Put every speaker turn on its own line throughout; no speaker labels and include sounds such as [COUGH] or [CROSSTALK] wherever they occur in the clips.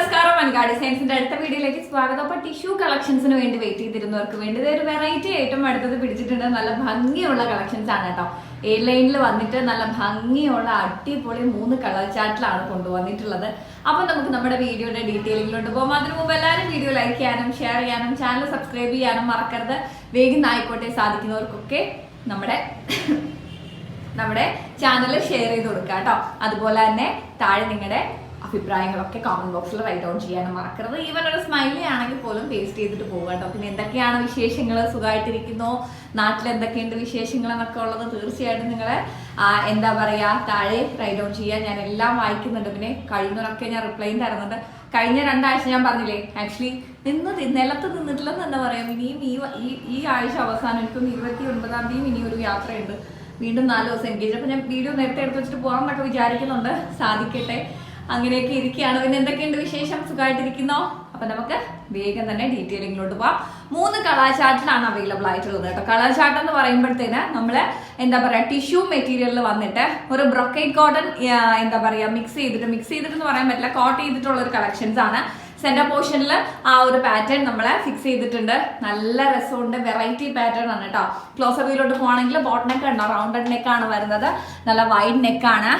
നമസ്കാരം. വൻകാ ഡിസൈൻസിന്റെ അടുത്ത വീഡിയോയിലേക്ക് സ്വാഗതം. അപ്പൊ ടിഷ്യൂ കളക്ഷൻസിന് വേണ്ടി വെയിറ്റ് ചെയ്തിരുന്നവർക്ക് വേണ്ടി ഒരു വെറൈറ്റി ഐറ്റം അടുത്തത് പിടിച്ചിട്ടുണ്ട്. നല്ല ഭംഗിയുള്ള കളക്ഷൻസ് ആണ് കേട്ടോ. എ ലൈനിൽ വന്നിട്ട് നല്ല ഭംഗിയുള്ള അടിപൊളി മൂന്ന് കളർ ചാറ്റിലാണ് കൊണ്ടുവന്നിട്ടുള്ളത്. അപ്പൊ നമുക്ക് നമ്മുടെ വീഡിയോയുടെ ഡീറ്റെയിലിങ്ങിലോട്ട് പോകാം അതിനു മുമ്പ് എല്ലാവരും വീഡിയോ ലൈക്ക് ചെയ്യാനും ഷെയർ ചെയ്യാനും ചാനൽ സബ്സ്ക്രൈബ് ചെയ്യാനും മറക്കരുത്. വേഗം ആയിക്കോട്ടെ സാധിക്കുന്നവർക്കൊക്കെ നമ്മുടെ [LAUGHS] നമ്മുടെ ചാനൽ ഷെയർ ചെയ്ത് കൊടുക്കാം കേട്ടോ. അതുപോലെ തന്നെ താഴെ നിങ്ങളുടെ അഭിപ്രായങ്ങളൊക്കെ കമന്റ് ബോക്സിൽ റൈറ്റ് ഔട്ട് ചെയ്യാനും മറക്കരുത്. ഈവൻ ഒരു സ്മൈലി ആണെങ്കിൽ പോലും പേസ്റ്റ് ചെയ്തിട്ട് പോകുക കേട്ടോ. പിന്നെ എന്തൊക്കെയാണ് വിശേഷങ്ങൾ? സുഖമായിട്ടിരിക്കുന്നോ? നാട്ടിൽ എന്തൊക്കെയുണ്ട് വിശേഷങ്ങൾ എന്നൊക്കെ ഉള്ളത് തീർച്ചയായിട്ടും നിങ്ങൾ എന്താ പറയുക താഴെ റൈറ്റ് ഔട്ട് ചെയ്യുക ഞാൻ എല്ലാം വായിക്കുന്നുണ്ട്. പിന്നെ കഴിയുന്നവരൊക്കെ ഞാൻ റിപ്ലൈ തരുന്നുണ്ട്. കഴിഞ്ഞ രണ്ടാഴ്ച ഞാൻ പറഞ്ഞില്ലേ ആക്ച്വലി നിന്ന് നിലത്ത് നിന്നിട്ടില്ലെന്ന് എന്താ പറയാ. ഇനിയും ഈ ഈ ആഴ്ച അവസാനം ഇപ്പം ഇരുപത്തി ഒൻപതാം തീയതി ഇനി ഒരു യാത്രയുണ്ട്. വീണ്ടും നാല് ദിവസം എൻഗേജ് അപ്പം ഞാൻ വീഡിയോ നേരത്തെ എടുത്ത് വെച്ചിട്ട് പോകാമെന്നൊക്കെ വിചാരിക്കുന്നുണ്ട്. സാധിക്കട്ടെ. അങ്ങനെയൊക്കെ ഇരിക്കുകയാണ്. പിന്നെ എന്തൊക്കെയുണ്ട് വിശേഷം? സുഖമായിട്ടിരിക്കുന്നോ? അപ്പൊ നമുക്ക് വേഗം തന്നെ ഡീറ്റെയിലിങ്ങിലോട്ട് പോവാം. മൂന്ന് കളർ ചാർട്ടിലാണ് അവൈലബിൾ ആയിട്ടുള്ളത് കേട്ടോ. കളർ ചാർട്ട് എന്ന് പറയുമ്പോഴത്തേന് നമ്മൾ എന്താ പറയുക ടിഷ്യൂ മെറ്റീരിയലിൽ വന്നിട്ട് ഒരു ബ്രൊക്കേറ്റ് കോട്ടൺ എന്താ പറയുക മിക്സ് ചെയ്തിട്ട് മിക്സ് ചെയ്തിട്ട് എന്ന് പറയാൻ പറ്റില്ല. കോട്ട് ചെയ്തിട്ടുള്ള ഒരു കളക്ഷൻസ് ആണ്. സെന്റർ പോർഷനിൽ ആ ഒരു പാറ്റേൺ നമ്മളെ ഫിക്സ് ചെയ്തിട്ടുണ്ട്. നല്ല രസമുണ്ട്. വെറൈറ്റി പാറ്റേൺ ആണ് കേട്ടോ. ക്ലോസ് അപ്പിലോട്ട് പോകണമെങ്കിൽ ബോട്ട് നെക്ക് ഉണ്ടോ റൗണ്ടഡ് നെക്കാണ് വരുന്നത്. നല്ല വൈഡ് നെക്കാണ്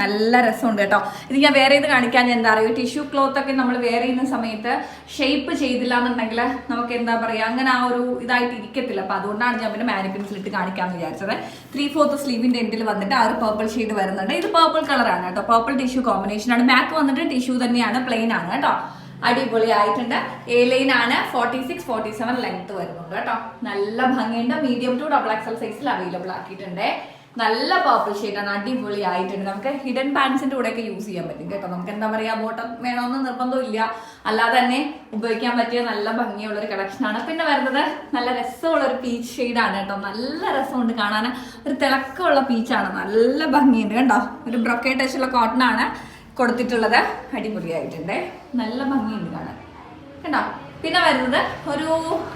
നല്ല രസമുണ്ട് കേട്ടോ. ഇത് ഞാൻ വേറെ ഇത് കാണിക്കാൻ എന്താ പറയുക ടിഷ്യൂ ക്ലോത്ത് ഒക്കെ നമ്മൾ വേറെ ചെയ്യുന്ന സമയത്ത് ഷേപ്പ് ചെയ്തില്ല എന്നുണ്ടെങ്കിൽ നമുക്ക് എന്താ പറയുക അങ്ങനെ ആ ഒരു ഇതായിട്ട് ഇരിക്കത്തില്ല. അപ്പൊ അതുകൊണ്ടാണ് ഞാൻ പിന്നെ മാനിപ്പിൻസിൽ ഇട്ട് കാണിക്കാമെന്ന് വിചാരിച്ചത്. ത്രീ ഫോർത്ത് സ്ലീവിന്റെ എൻഡിൽ വന്നിട്ട് ആ ഒരു പേർപ്പിൾ ഷെയ്ഡ് വരുന്നുണ്ട്. ഇത് പേർപ്പിൾ കളറാണ് കേട്ടോ. പേർപ്പിൾ ടിഷ്യൂ കോമ്പിനേഷൻ ആണ്. ബാക്ക് വന്നിട്ട് ടിഷ്യൂ തന്നെയാണ് പ്ലെയിൻ ആണ് കേട്ടോ. അടിപൊളി ആയിട്ടുണ്ട് എ ലൈൻ ആണ്. Forty six forty seven length വരുന്നുണ്ട് കേട്ടോ. നല്ല ഭംഗിയുണ്ട്. മീഡിയം ടു ഡബിൾ എക്സൽ സൈസിൽ അവൈലബിൾ ആക്കിയിട്ടുണ്ട്. നല്ല പർപ്പിൾ ആണ് അടിപൊളി ആയിട്ടുണ്ട് നമുക്ക് ഹിഡൻ പാൻസിന്റെ കൂടെ ഒക്കെ യൂസ് ചെയ്യാൻ പറ്റും കേട്ടോ. നമുക്ക് എന്താ പറയാ ബോട്ടം വേണമെന്ന് നിർബന്ധമില്ല അല്ലാതെ തന്നെ ഉപയോഗിക്കാൻ പറ്റിയ നല്ല ഭംഗിയുള്ള ഒരു കളക്ഷൻ ആണ്. പിന്നെ വരുന്നത് നല്ല രസമുള്ള ഒരു പീച്ച് ആണ് കേട്ടോ. നല്ല രസമുണ്ട് കാണാൻ ഒരു തിളക്കമുള്ള പീച്ചാണ് നല്ല ഭംഗിയുണ്ട് കേട്ടോ ഒരു ബ്രൊക്കേ ടച്ചുള്ള കോട്ടൺ ആണ് കൊടുത്തിട്ടുള്ളത്. അടിപൊളിയായിട്ടുണ്ട്. നല്ല ഭംഗിയുണ്ട് കാണാൻ. കണ്ടോ? പിന്നെ വരുന്നത് ഒരു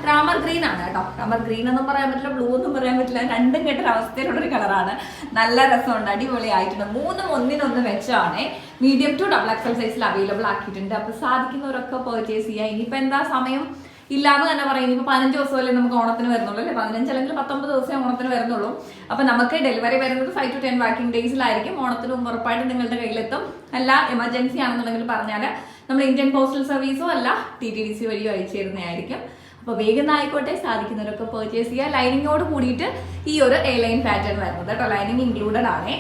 റാമർ ഗ്രീൻ ആണ് കേട്ടോ. റാമർ ഗ്രീൻ എന്നും പറയാൻ പറ്റില്ല ബ്ലൂ എന്നും പറയാൻ പറ്റില്ല. രണ്ടും അവസ്ഥയിലുള്ള ഒരു കളറാണ് നല്ല രസമുണ്ട് അടിപൊളി ആയിട്ടുണ്ട് മൂന്നും ഒന്നിനൊന്ന് വെച്ചാണ് മീഡിയം ടു ഡബിൾ എക്സൽ സൈസിൽ അവൈലബിൾ ആക്കിയിട്ടുണ്ട്. അപ്പൊ സാധിക്കുന്നവരൊക്കെ പെർച്ചേസ് ചെയ്യുക ഇനിയിപ്പോ എന്താ സമയം? ഇല്ലാന്ന് തന്നെ പറയുന്നത് ഇപ്പൊ പതിനഞ്ച് ദിവസമല്ലേ നമുക്ക് ഓണത്തിന് വരുന്നുള്ളൂ അല്ലെ? പതിനഞ്ച് അല്ലെങ്കിൽ പത്തൊമ്പത് ദിവസം ഓണത്തിന് വരുന്നുള്ളൂ. അപ്പൊ നമുക്ക് ഡെലിവറി വരുന്നത് ഫൈവ് ടു ടെൻ വർക്കിംഗ് ഡേയ്സിലായിരിക്കും ഓണത്തിന് മുമ്പ് ഉറപ്പായിട്ടും നിങ്ങളുടെ കയ്യിലെത്തും. അല്ല എമർജൻസി ആണെന്നുണ്ടെങ്കിൽ പറഞ്ഞാൽ നമ്മൾ ഇന്ത്യൻ പോസ്റ്റൽ സർവീസോ അല്ല ടി ടി ഡി സി വഴിയോ അയച്ചു തരുന്നതായിരിക്കും അപ്പോൾ വേഗം ആയിക്കോട്ടെ സാധിക്കുന്നവരൊക്കെ പർച്ചേസ് ചെയ്യുക. ലൈനിങ്ങോട് കൂടിയിട്ട് ഈ ഒരു എ ലൈൻ പാറ്റേൺ വരുന്നത് കേട്ടോ. ലൈനിങ് ഇൻക്ലൂഡഡ് ആണ്.